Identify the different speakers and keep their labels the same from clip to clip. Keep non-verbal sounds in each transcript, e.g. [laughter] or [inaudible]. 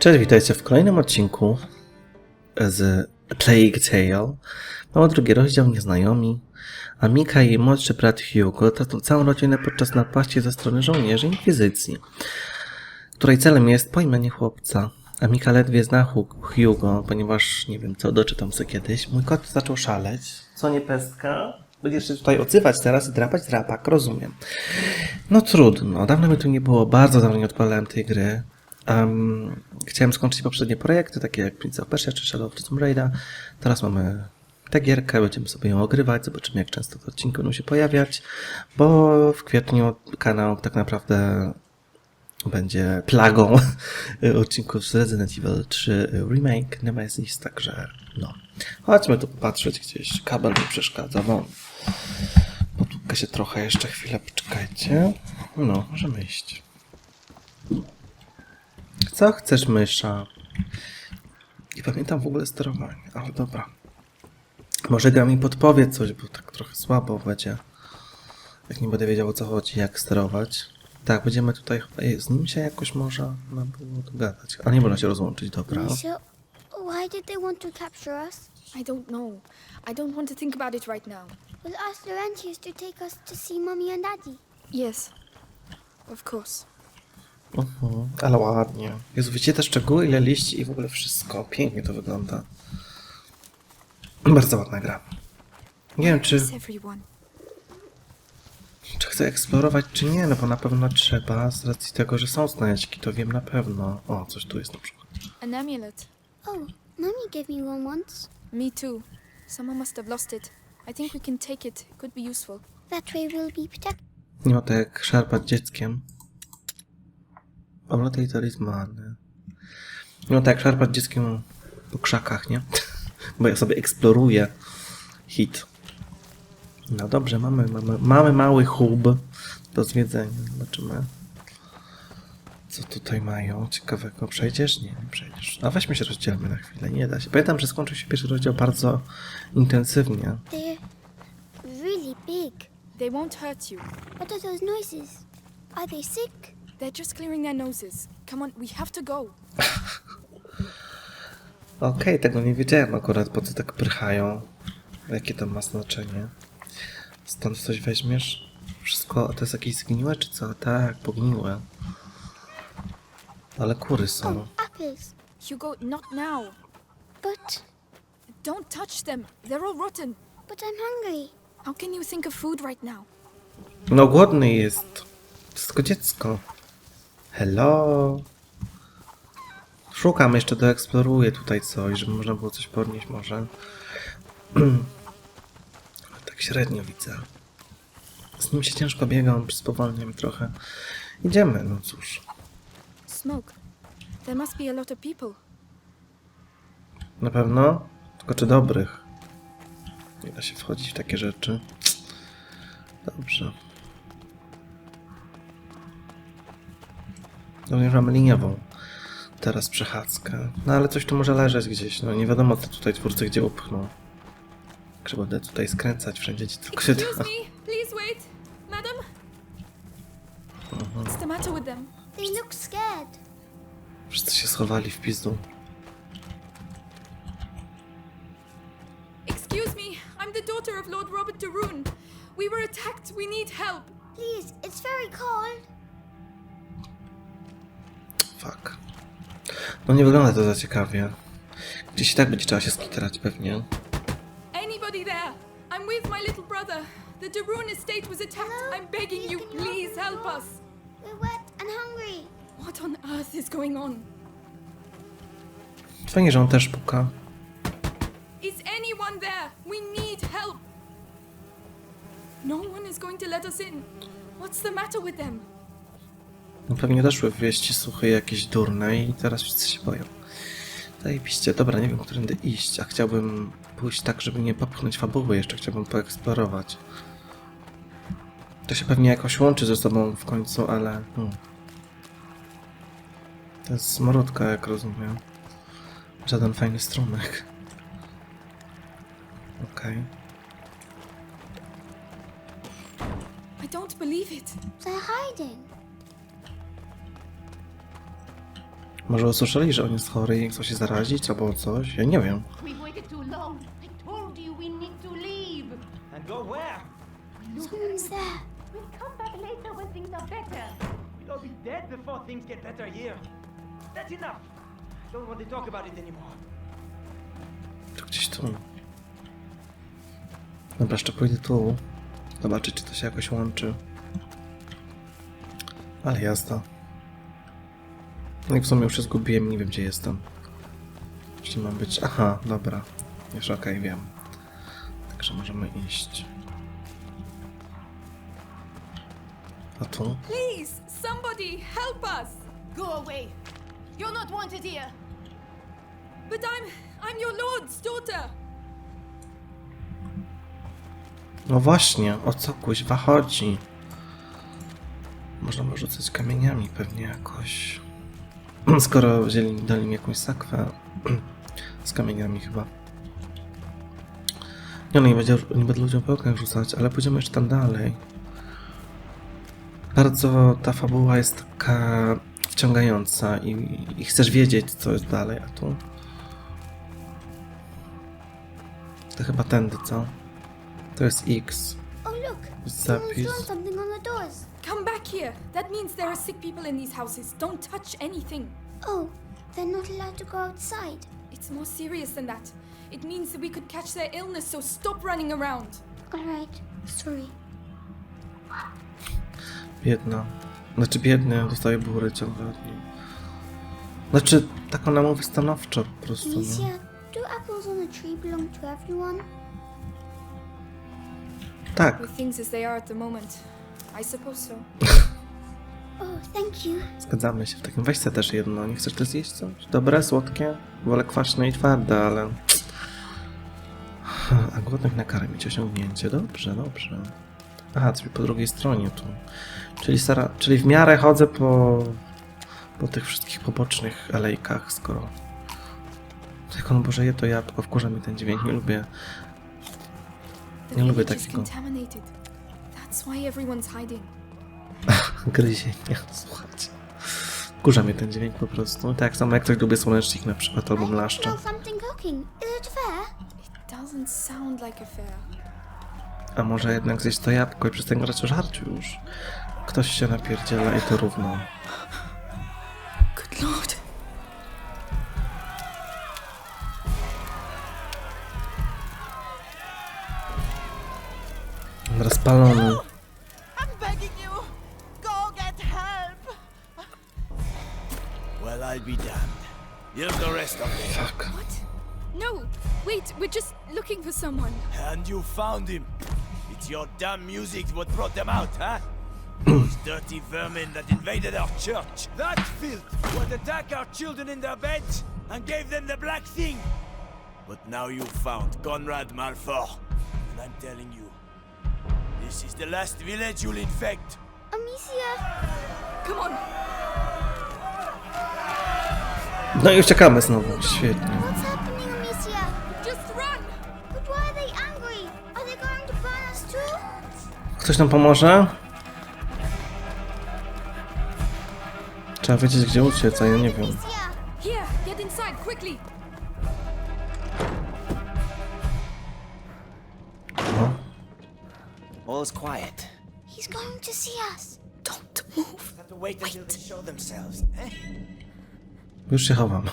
Speaker 1: Cześć, witajcie w kolejnym odcinku z Plague Tale. Mamy drugi rozdział Nieznajomi, a Mika i jej młodszy brat Hugo tracą całą rodzinę podczas napaści ze strony żołnierzy Inkwizycji, której celem jest pojmanie chłopca. A Mika ledwie zna Hu- Hugo, ponieważ nie wiem co, doczytam sobie kiedyś. Mój kot zaczął szaleć. Co nie pestka? Będziesz się tutaj odzywać teraz i drapać drapak, rozumiem. No trudno, dawno mi tu nie było, bardzo dawno nie odpalałem tej gry. Em, chciałem skończyć poprzednie projekty, takie jak Prince of Persia czy Shadow of the Tomb Raider. Teraz mamy tę gierkę, będziemy sobie ją ogrywać, zobaczymy jak często te odcinki będą się pojawiać, bo w kwietniu kanał tak naprawdę będzie plagą [laughs] odcinków z Resident Evil 3 Remake Nemesis, także no. Chodźmy tu popatrzeć gdzieś, kabel mi przeszkadza, bo potłukę się trochę, jeszcze chwilę, poczekajcie. No, możemy iść. Co chcesz, mysza? Nie pamiętam w ogóle sterowania, ale dobra. Może gra mi podpowie coś, bo tak trochę słabo będzie. Jak nie będę wiedział o co chodzi, jak sterować. Tak, będziemy tutaj chyba z nim się jakoś może no, było dogadać. Ale nie można się rozłączyć, dobra.
Speaker 2: Misha, why did they want to capture us?
Speaker 3: I don't know. I don't want to think about it right now.
Speaker 2: We'll ask Laurentius to take us to see Mommy and Daddy.
Speaker 3: Yes. Of course.
Speaker 1: Mhm, ale ładnie. Jezu, widzicie te szczegóły, ile liści i w ogóle wszystko. Pięknie to wygląda. Bardzo ładna gra. Nie wiem, czy, czy chcę eksplorować, czy nie, no bo na pewno trzeba, z racji tego, że są znajdźki, to wiem na pewno. O, coś tu jest na przykład.
Speaker 3: An amulet.
Speaker 2: Oh, Mommy gave me one once.
Speaker 3: Me too. Someone must have lost it. I think we can take it. Could be useful.
Speaker 2: That way we'll be protected.
Speaker 1: Nie ma jak szarpać dzieckiem. Amulety i talizmany. To jak szarpać dzieckiem po krzakach, nie? [laughs] Bo ja sobie eksploruję hit. No dobrze, mamy, mamy, mamy mały hub do zwiedzenia. Zobaczymy. Co tutaj mają ciekawego? Przejdziesz? Nie, nie przejdziesz. A weźmy się rozdzielmy na chwilę, nie da się. Pamiętam, że skończył się pierwszy rozdział bardzo intensywnie.
Speaker 2: They're really big.
Speaker 3: They won't hurt you.
Speaker 2: What are those noises? Are they sick?
Speaker 3: They're just clearing their noses. Come on, we have to go. [laughs]
Speaker 1: Okej, tego nie wiedziałem akurat, po co tak prychają. Jakie to ma znaczenie. Stąd coś weźmiesz? Wszystko, to jest jakieś zgniłe czy co? Tak, pogniłe. Ale kury są.
Speaker 2: Oh, apples.
Speaker 3: Hugo, not now.
Speaker 2: But,
Speaker 3: Don't touch them. They're all rotten.
Speaker 2: but I'm hungry.
Speaker 3: How can you think of food right now?
Speaker 1: No głodny jest. To jest tylko dziecko. Hello. Szukam jeszcze, doeksploruję tutaj coś, żeby można było coś podnieść może. [clears throat] Tak średnio widzę. Z nim się ciężko biega, on spowalnia mi trochę. Idziemy, no cóż.
Speaker 3: Smoke. There must be a lot of people.
Speaker 1: Na pewno? Tylko czy dobrych? Nie da się wchodzić w takie rzeczy. Dobrze. No już mamy liniową. Teraz przechadzkę. No ale coś tu może leżeć gdzieś. No nie wiadomo co tutaj twórcy gdzie upchną. Czy będę tutaj skręcać wszędzie gdzie tylko się da.
Speaker 3: me. Please wait. Madam? What's the matter with them?
Speaker 2: They look scared.
Speaker 1: Wszyscy się schowali w pizdu. No nie wygląda to za ciekawie. Gdzieś i tak będzie trzeba się skitrać pewnie.
Speaker 3: Anybody there? I'm with my little brother. The de Rune estate was attacked.
Speaker 2: Hello?
Speaker 3: I'm begging you,
Speaker 2: Please,
Speaker 3: help us.
Speaker 2: We're wet and hungry.
Speaker 3: What on earth is going on?
Speaker 1: Fajnie, że on też puka.
Speaker 3: Is anyone there? We need help. No one is going to let us in. What's the matter with them?
Speaker 1: No pewnie doszły wieści suche jakieś durne i teraz wszyscy się boją. Zajebiście, dobra, nie wiem, którędy iść, a chciałbym pójść tak, żeby nie popchnąć fabuły, jeszcze chciałbym poeksplorować. To się pewnie jakoś łączy ze sobą w końcu, ale... Hmm. To jest smrodka, jak rozumiem. Żaden fajny strunek. Okej.
Speaker 3: I don't believe it.
Speaker 2: They're hiding.
Speaker 1: Może usłyszeli, że on jest chory i chcą się zarazić albo coś? Ja nie wiem.
Speaker 4: To
Speaker 1: gdzieś tu. Dobra, jeszcze pójdę tu. Zobaczyć, czy to się jakoś łączy. Ale jazda. No i w sumie już się zgubiłem, nie wiem gdzie jestem. Jeśli mam być... Aha, dobra. Już okej, wiem. Także możemy iść. A tu?
Speaker 3: Please, somebody help us!
Speaker 4: Go away. You're not wanted here.
Speaker 3: But I'm I'm your lord's daughter.
Speaker 1: No właśnie, o co kuźwa chodzi? Możemy rzucać kamieniami pewnie jakoś. [clears throat] Skoro wzięli, dali mi jakąś sakwę [clears throat] z kamieniami chyba. Nie no, nie, będzie, nie będę ludziom po oknach rzucać, ale pójdziemy jeszcze tam dalej. Bardzo ta fabuła jest taka wciągająca i, i chcesz wiedzieć, co jest dalej, a tu... To chyba tędy, co? To jest X.
Speaker 2: Oh, look.
Speaker 1: What's
Speaker 2: Someone's
Speaker 1: that piece?
Speaker 2: drawn something on the doors.
Speaker 3: Come back here. That means there are sick people in these houses. Don't touch anything.
Speaker 2: Oh, they're not allowed to go outside.
Speaker 3: It's more serious than that. It means that we could catch their illness, so stop running around.
Speaker 2: Alright, sorry.
Speaker 1: Biedna. Znaczy biedny, dostaje bury ciągle od niej. Znaczy, tak ona mówi stanowczo po prostu. No.
Speaker 2: Alicia, do apples on a tree belong to everyone?
Speaker 1: Tak,
Speaker 3: With things as they are at the moment, I suppose so. [laughs]
Speaker 2: Oh, thank you.
Speaker 1: zgadzamy się w takim. Weź se też jedno. Nie chcesz ty zjeść coś? Dobre, słodkie? Wolę kwaśne i twarde, ale... A głodnych nakarmić, osiągnięcie. Dobrze, dobrze. Aha, czyli po drugiej stronie tu. Czyli, stara... czyli w miarę chodzę po... po tych wszystkich pobocznych alejkach, skoro... Jak on Boże je to jabłko, wkurza mi ten dźwięk, nie lubię. Nie lubię takiego.
Speaker 3: That's why everyone's hiding. [laughs]
Speaker 1: Gryzienia, słuchajcie. Kurza mnie ten dźwięk po prostu. Tak samo jak ktoś lubi słonecznik na przykład albo mlaszcza.
Speaker 3: like a
Speaker 1: może jednak zjeść to jabłko i przestań grać o żarciu już. Ktoś się napierdziela i to równo.
Speaker 3: Good lord.
Speaker 1: Rozpalony.
Speaker 3: Someone.
Speaker 5: And you found him. It's your damn music what brought them out, huh? [clears throat] Those dirty vermin that invaded our church. That filth would attack our children in their beds and gave them the black thing. But now you found Conrad Malfour. And I'm telling you, this is the last village you'll infect.
Speaker 2: Amicia!
Speaker 3: Come on.
Speaker 1: No i uciekamy znowu. Świetnie.
Speaker 2: What's happening,
Speaker 1: Ktoś nam pomoże? Trzeba wiedzieć gdzie uciec, a ja nie wiem.
Speaker 3: Quickly.
Speaker 6: All's quiet.
Speaker 2: He's going to see us.
Speaker 3: Don't move.
Speaker 6: Have to wait until they show themselves. Eh?
Speaker 1: Już się chowam.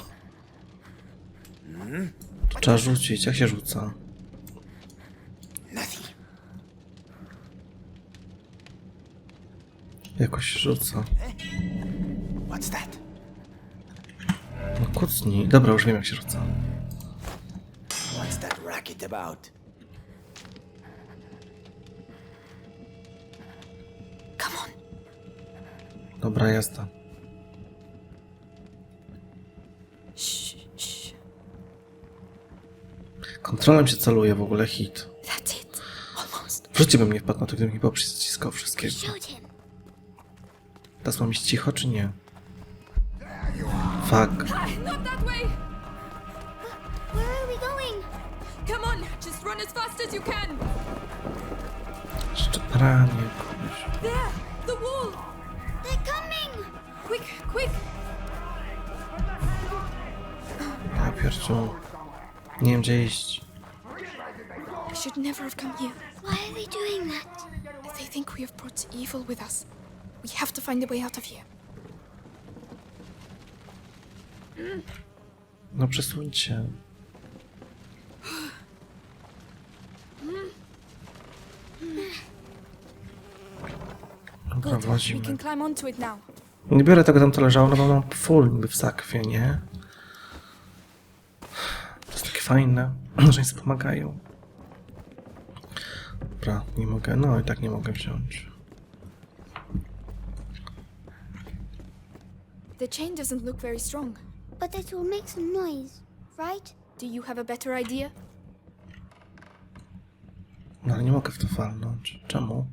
Speaker 1: Tu trzeba rzucić. Jak się rzuca? Jakoś rzuca. No kucnij. Dobra, już wiem jak się rzuca.
Speaker 6: What's that racket about?
Speaker 3: Come on.
Speaker 1: Dobra, jazda. Kontrolem się celuje w ogóle hit.
Speaker 3: That's it. Almost.
Speaker 1: W życiu bym nie wpadł na to, gdybym nie poprzyciskał wszystkiego.
Speaker 2: Him.
Speaker 1: Teraz mam iść cicho, czy nie? Fuck. Jeszcze pranie, komuś.
Speaker 3: There, the wall.
Speaker 2: They're coming!
Speaker 3: Quick, quick.
Speaker 1: pierdziu. Nie wiem gdzie iść.
Speaker 3: I should never have come here.
Speaker 2: Why are they doing that?
Speaker 3: They think we have brought evil with us. We have to find a way out of here.
Speaker 1: No przesuńcie. Dobra.
Speaker 3: We
Speaker 1: włazimy.
Speaker 3: can climb onto it now.
Speaker 1: Nie biorę tego tam co leżało, no bo mam full niby w sakwie, nie? To jest takie fajne, [clears throat] że nic pomagają. Dobra, nie mogę, no i tak nie mogę wziąć.
Speaker 3: The chain doesn't look very strong.
Speaker 2: But it will make some noise, right?
Speaker 3: Do you have a better idea?
Speaker 1: No ale nie mogę w to walnąć. Czemu?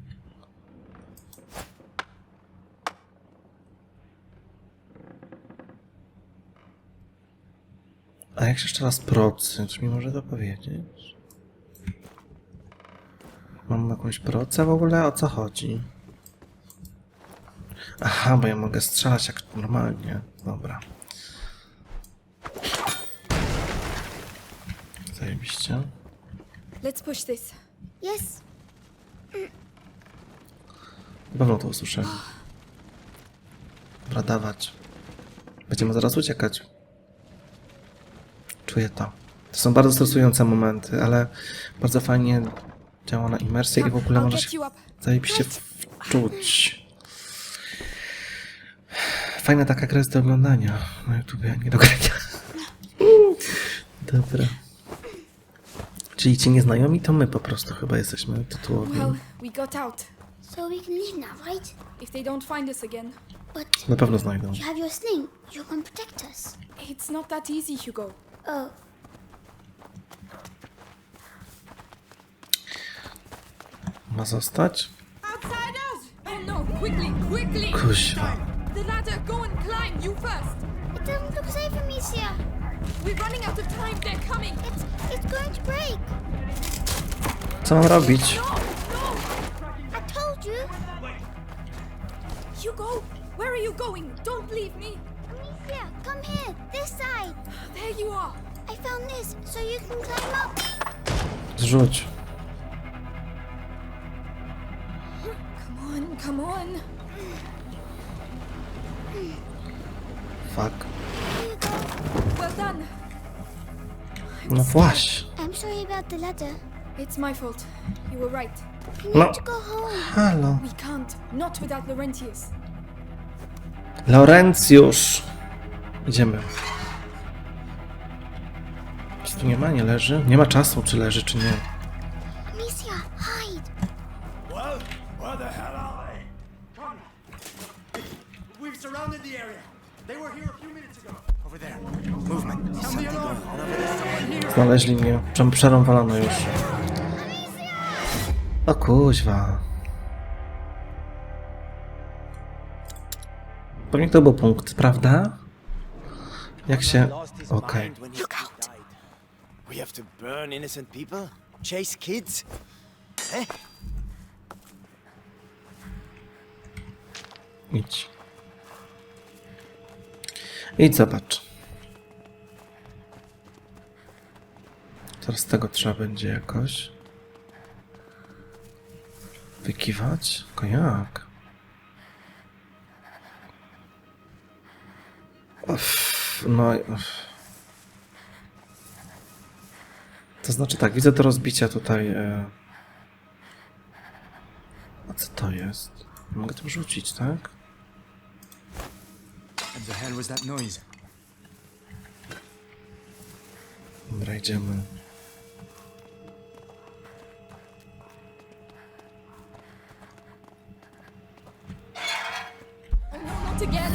Speaker 1: A jak się jeszcze raz procy, czy mi może to powiedzieć? Mam jakąś procę w ogóle? O co chodzi? Aha, bo ja mogę strzelać jak normalnie. Dobra. Zajebiście.
Speaker 3: Let's push this.
Speaker 2: Yes.
Speaker 1: Na pewno to usłyszeli. Dobra, dawać. Będziemy zaraz uciekać. Czuję to. To są bardzo stresujące momenty, ale bardzo fajnie działa na imersję i w ogóle
Speaker 3: get
Speaker 1: się zajebiście wczuć. Fajna taka jest do oglądania na YouTubie, a nie do grania. Dobra. Czyli ci nieznajomi to my po prostu chyba jesteśmy tytułowi.
Speaker 3: Well, we got out.
Speaker 2: So we can leave now, right?
Speaker 3: If they don't find us again,
Speaker 2: But
Speaker 1: Na pewno znajdą.
Speaker 2: you have your sling. You can protect us.
Speaker 3: it's not that easy, Hugo.
Speaker 2: Oh,
Speaker 1: Ma zostać?
Speaker 3: Outsiders! Oh no, quickly, quickly!
Speaker 1: Kuźwa.
Speaker 3: The ladder, go and climb, you first!
Speaker 2: it doesn't look safe, Amicia.
Speaker 3: We're running out of time, they're coming!
Speaker 2: It's it's going to break.
Speaker 1: Co mam robić?
Speaker 3: No, no!
Speaker 2: I told you.
Speaker 3: Hugo, where are you going? Don't leave me!
Speaker 2: Amicia, come here. This side.
Speaker 3: There you are!
Speaker 2: I found this, so you can climb up.
Speaker 1: Zrzuć.
Speaker 3: Come on, come on!
Speaker 1: Fuck.
Speaker 3: Well done!
Speaker 1: No właśnie.
Speaker 2: I'm sorry about the ladder.
Speaker 3: It's my fault. You were right.
Speaker 2: We need
Speaker 1: No.
Speaker 2: to go home.
Speaker 1: Halo.
Speaker 3: We can't. Not without Laurentius.
Speaker 1: Laurencjusz. Idziemy. Czy tu nie ma? Nie leży? Nie ma czasu, czy leży, czy nie. Znaleźli mnie. Przem przerąbalono już. O kuźwa. Pewnie to był punkt, prawda? Jak się... Okej.
Speaker 6: We have to burn innocent people? Chase kids? Eh?
Speaker 1: Idź. Idź zobacz. Teraz tego trzeba będzie jakoś wykiwać. Tylko jak? Uff, no. Uff. To znaczy tak, widzę do rozbicia tutaj. E... A co to jest? Mogę tym rzucić, tak? Dobra, idziemy.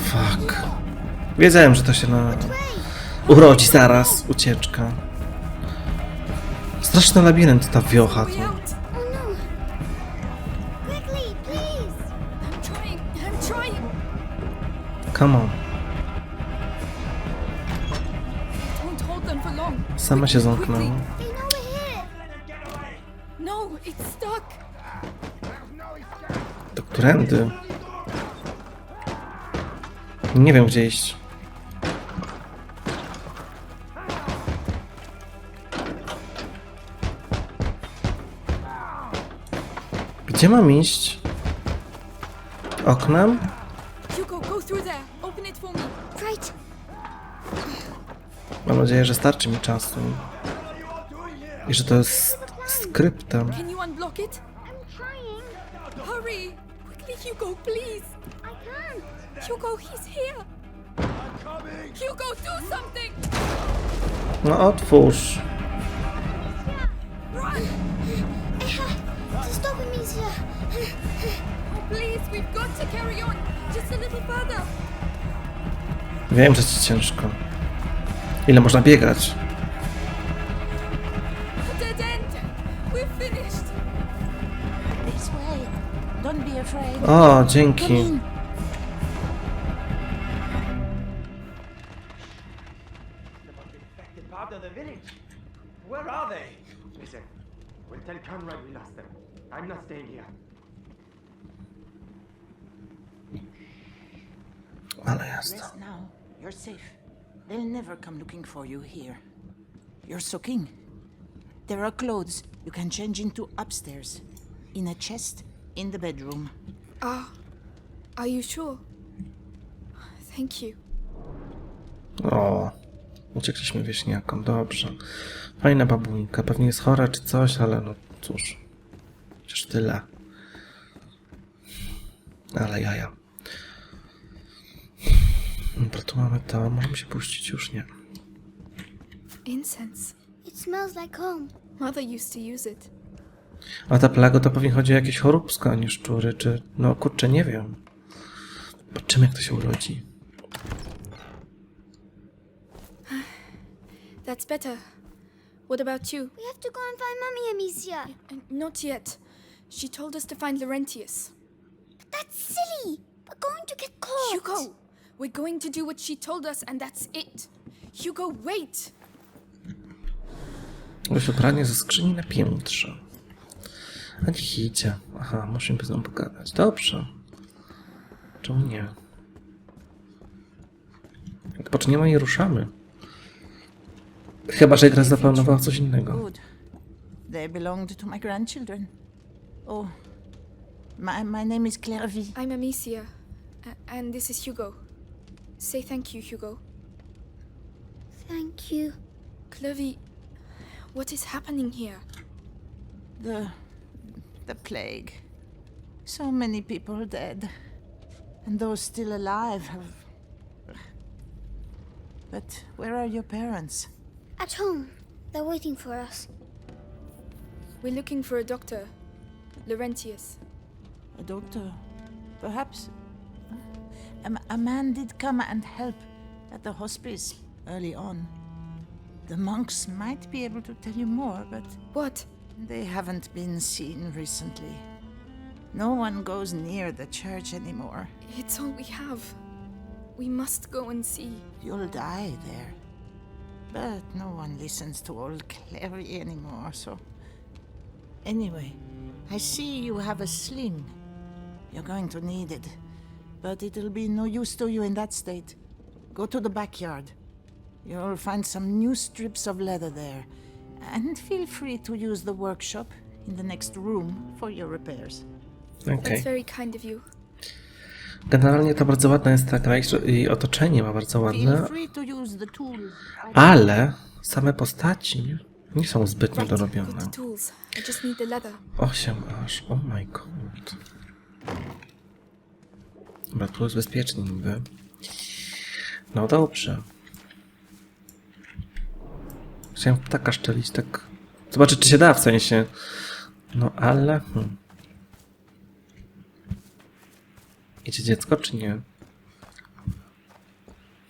Speaker 1: Fuck. Wiedziałem, że to się na... urodzi zaraz. Ucieczka. Straszny labirynt ta wiocha tu.
Speaker 2: No.
Speaker 1: Come on. Sama się zamknęła.
Speaker 3: quickly.
Speaker 2: They
Speaker 1: nie wiem gdzie iść. Gdzie mam iść? Oknem? Mam nadzieję, że starczy mi czasu. I że to jest skryptem.
Speaker 3: Can you unblock it?
Speaker 2: I'm.
Speaker 3: Hurry! Quickly, Hugo, please! Hugo, he's here! Hugo, do something!
Speaker 1: No otwórz.
Speaker 3: Run! Oh, please, we've got to carry on. Just a little further.
Speaker 1: Wiem, że ci ciężko. Ile można biegać?
Speaker 3: Dead end. We're finished.
Speaker 4: This way. Don't be afraid.
Speaker 1: O,
Speaker 4: Come
Speaker 1: dzięki.
Speaker 7: I'm not staying here.
Speaker 1: Ale jasno.
Speaker 4: Rest now. You're safe. They'll never come looking for you here. You're soaking. There are clothes you can change into upstairs. In a chest in the bedroom.
Speaker 3: Ah, are you sure? Thank you.
Speaker 1: O, uciekliśmy wieśniakom, dobrze. Fajna babuńka, pewnie jest chora czy coś, ale no cóż. Chociaż tyle. Ale jaja. Dobra, tu mamy to. Możemy się puścić już, nie.
Speaker 3: Incense.
Speaker 2: It smells like home.
Speaker 3: Mother used to use it.
Speaker 1: A ta plaga to pewnie chodzi o jakieś choróbsko, a nie szczury, czy... No kurczę, nie wiem. Patrzymy jak to się urodzi.
Speaker 3: That's better. What about you?
Speaker 2: We have to go and find Mummy Amicia.
Speaker 3: Not yet. She told us to find Laurentius.
Speaker 2: That's silly. We're going to get caught.
Speaker 3: Hugo, we're going to do what she told us, and that's it. Hugo, wait!
Speaker 1: Weź ubranie ze skrzyni na piętrze. A niech idzie. Aha, musimy z nią pogadać. Dobrze. Czemu nie? Odpoczniemy i ruszamy. Chyba, że gra zaplanowała coś innego.
Speaker 4: Good. They belonged to my grandchildren. Oh. My, my name is Clairvy.
Speaker 3: I'm Amicia, and this is Hugo. Say thank you, Hugo.
Speaker 2: Thank you.
Speaker 3: Clovey, what is happening here?
Speaker 4: The. the plague. So many people dead. And those still alive have. But where are your parents?
Speaker 2: At home. They're waiting for us.
Speaker 3: We're looking for a doctor. Laurentius.
Speaker 4: A doctor? Perhaps? A, a man did come and help at the hospice early on. The monks might be able to tell you more, but
Speaker 3: What?
Speaker 4: they haven't been seen recently. No one goes near the church anymore.
Speaker 3: It's all we have. We must go and see.
Speaker 4: You'll die there. But no one listens to old Clary anymore, so. Anyway, I see you have a sling. You're going to need it. But it'll be no use to you in that state. Go to the backyard. You'll find some new strips of leather there. And feel free to use the workshop in the next room for your repairs.
Speaker 3: That's very kind of you.
Speaker 1: Generalnie to bardzo ładna jest ta gra i- i otoczenie ma bardzo
Speaker 4: Feel
Speaker 1: ładne,
Speaker 4: free to use the tool.
Speaker 1: ale same postaci nie są zbytnio dorobione. Osiem aż, oh my god. Dobra, tu jest bezpiecznie niby. No dobrze. Chciałem ptaka szczelić, tak... Zobaczyć, czy się da, w sensie. No ale... Hmm. Idzie dziecko, czy nie?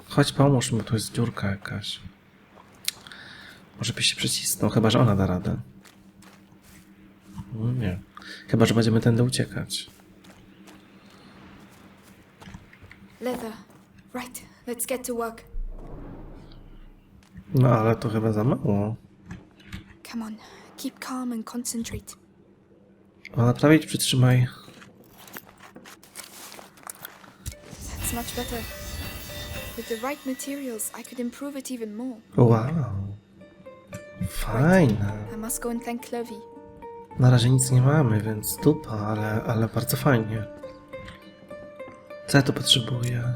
Speaker 1: Chodź, pomóż mi, tu jest dziurka jakaś. Może byś się przycisnął, chyba, że ona da radę. No nie. Chyba, że będziemy tędy uciekać.
Speaker 3: Leather. Right, let's get to work.
Speaker 1: No ale to chyba za mało.
Speaker 3: Come on, keep calm and concentrate.
Speaker 1: O, naprawić, przytrzymaj.
Speaker 3: That's much better. With the right materials, I could improve it even more.
Speaker 1: Wow. Fajne.
Speaker 3: I must go and thank Clovey.
Speaker 1: Na razie nic nie mamy, więc dupa, ale, ale bardzo fajnie. Co ja tu potrzebuję?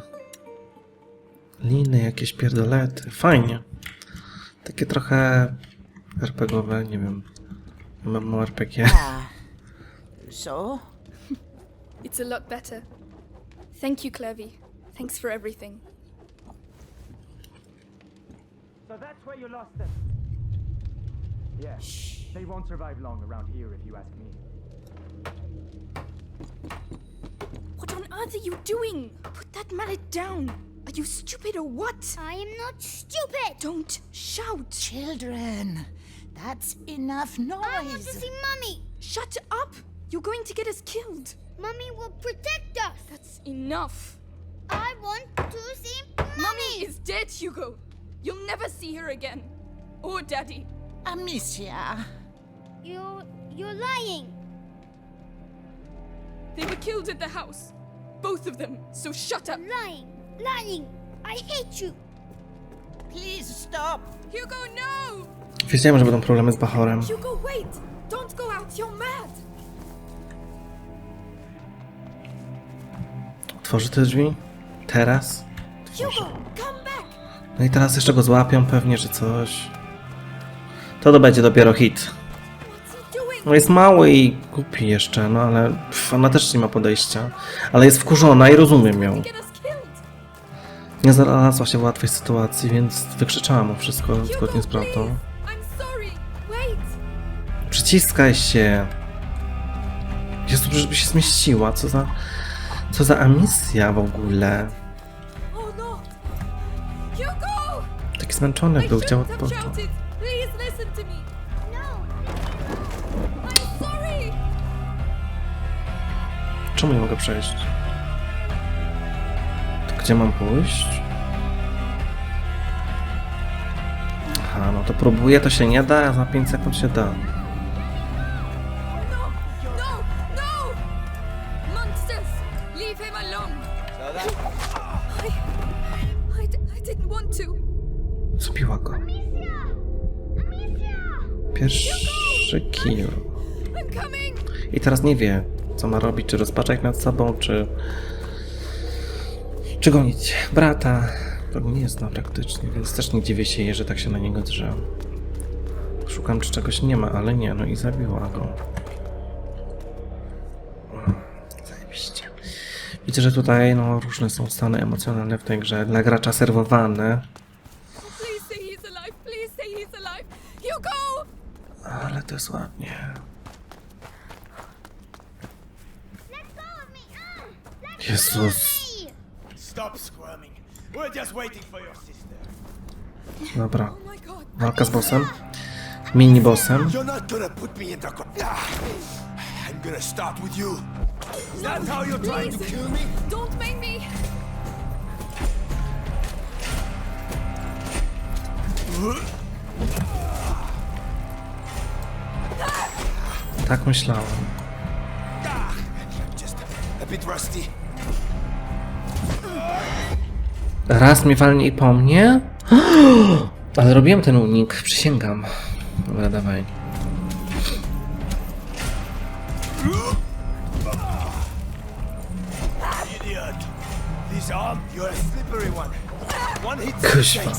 Speaker 1: Liny, jakieś pierdolety. Fajnie. Takie trochę RPGowe, nie wiem. MMORPG.
Speaker 4: Ah. So?
Speaker 3: It's a lot better. Thank you, Clevy. Thanks for everything.
Speaker 7: So that's where you lost them. Yeah. They won't survive long around here if you ask me.
Speaker 3: What on earth are you doing? Put that mallet down. Are you stupid or what?
Speaker 2: I am not stupid.
Speaker 3: Don't shout.
Speaker 4: Children, that's enough noise.
Speaker 2: I want to see Mummy.
Speaker 3: Shut up. You're going to get us killed.
Speaker 2: Mummy will protect us.
Speaker 3: That's enough.
Speaker 2: I want to see Mummy.
Speaker 3: Mummy is dead, Hugo. You'll never see her again. Or Daddy.
Speaker 4: Amicia.
Speaker 2: You, you're lying.
Speaker 3: They were killed at the house. Both of them. So shut up.
Speaker 2: Lying. Lying. I hate you.
Speaker 4: Please stop.
Speaker 3: Hugo, no!
Speaker 1: Wiedziałem, że będą problemy z Bachorem.
Speaker 3: Hugo, wait! Don't go out. You're mad.
Speaker 1: Otworzy te drzwi? Teraz?
Speaker 3: Hugo, come back.
Speaker 1: No i teraz jeszcze go złapią pewnie, że coś. To to będzie dopiero hit. No jest mały i głupi jeszcze, no ale pff, ona też nie ma podejścia. Ale jest wkurzona i rozumiem ją. Nie znalazła się w łatwej sytuacji, więc wykrzyczała mu wszystko zgodnie z prawdą. Przyciskaj się! Jezu, żeby się zmieściła, co za... Co za amisja w ogóle. Taki zmęczony był, chciał odpocząć. Czemu nie mogę przejść? To gdzie mam pójść? Aha, no to próbuję, to się nie da, a za 5 sekund się da. Zbiła go. Pierwszy kill. I teraz nie wie, co ma robić, czy rozpaczać nad sobą, czy... Czy gonić brata. To nie zna praktycznie, więc też nie dziwię się że tak się na niego drze. Szukam, czy czegoś nie ma, ale nie, no i zabiła go. Zajebiście. Widzę, że tutaj no, różne są stany emocjonalne w tej grze. Dla gracza serwowane, ale to jest ładnie.
Speaker 2: Let go of me. Ah, let
Speaker 1: Jezus.
Speaker 5: Stop squirming. We're just waiting for your sister.
Speaker 1: Dobra.
Speaker 3: Oh.
Speaker 1: Walka z bossem. Mini bossem.
Speaker 5: You're not gonna put me in the co- Ah. I'm gonna start with you. Is that how you're trying to kill me?
Speaker 3: Don't make me.
Speaker 1: Tak myślałem.
Speaker 5: Ah, I'm just a bit rusty.
Speaker 1: Raz mnie walnie i po mnie? [gasps] Ale robiłem ten unik, przysięgam. Dobra, dawaj. Kuźwa.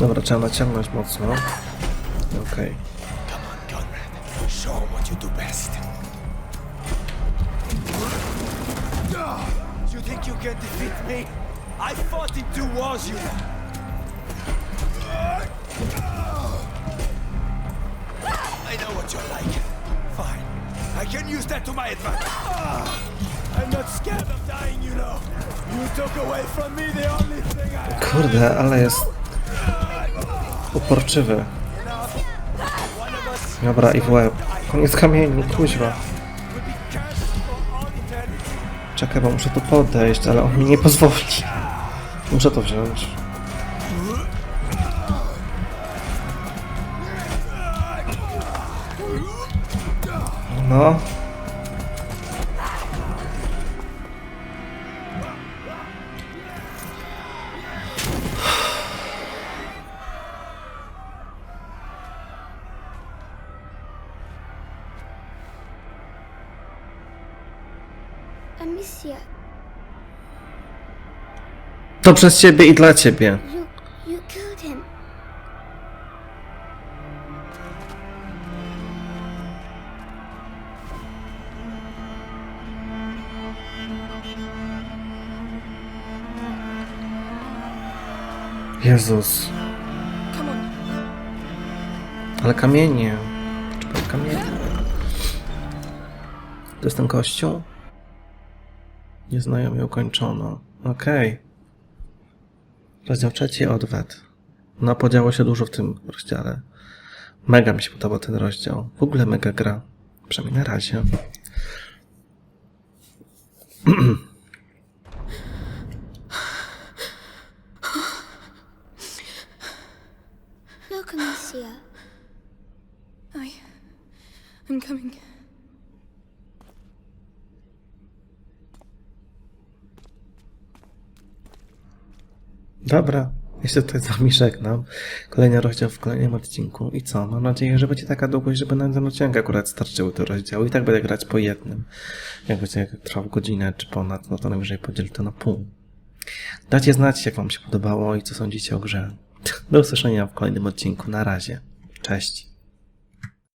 Speaker 1: Dobra, trzeba naciągnąć mocno. Okej.
Speaker 5: Come you think you can defeat me? I fought in two wars, you. I know what you're like. Fine. I can use that to my advantage. I'm not scared of dying, you know. You took away from me the only thing I
Speaker 1: Kurde, ale jest uporczywy. Dobra, i w łeb. Koniec kamieni, kuźwa. Czekaj, bo muszę tu podejść, ale on mi nie pozwoli. Muszę to wziąć. No. To przez ciebie i dla ciebie.
Speaker 2: you you killed him.
Speaker 1: Jezus.
Speaker 3: Come on.
Speaker 1: Ale kamienie. Potrzebuję kamienie. To jest ten kościół? Nieznajomi ukończono. Okej. Rozdział trzeci, odwet. No, podziało się dużo w tym rozdziale. Mega mi się podobał ten rozdział. W ogóle mega gra. Przynajmniej na razie.
Speaker 2: Look, Amicia.
Speaker 3: I. I'm coming.
Speaker 1: Dobra, ja się tutaj z wami żegnam. Kolejny rozdział w kolejnym odcinku. I co? Mam nadzieję, że będzie taka długość, żeby na ten odcinek akurat starczyły te rozdziały. I tak będę grać po jednym. Jak będzie trwał godzinę czy ponad, no to najwyżej podzielę to na pół. Dajcie znać, jak wam się podobało i co sądzicie o grze. Do usłyszenia w kolejnym odcinku. Na razie. Cześć.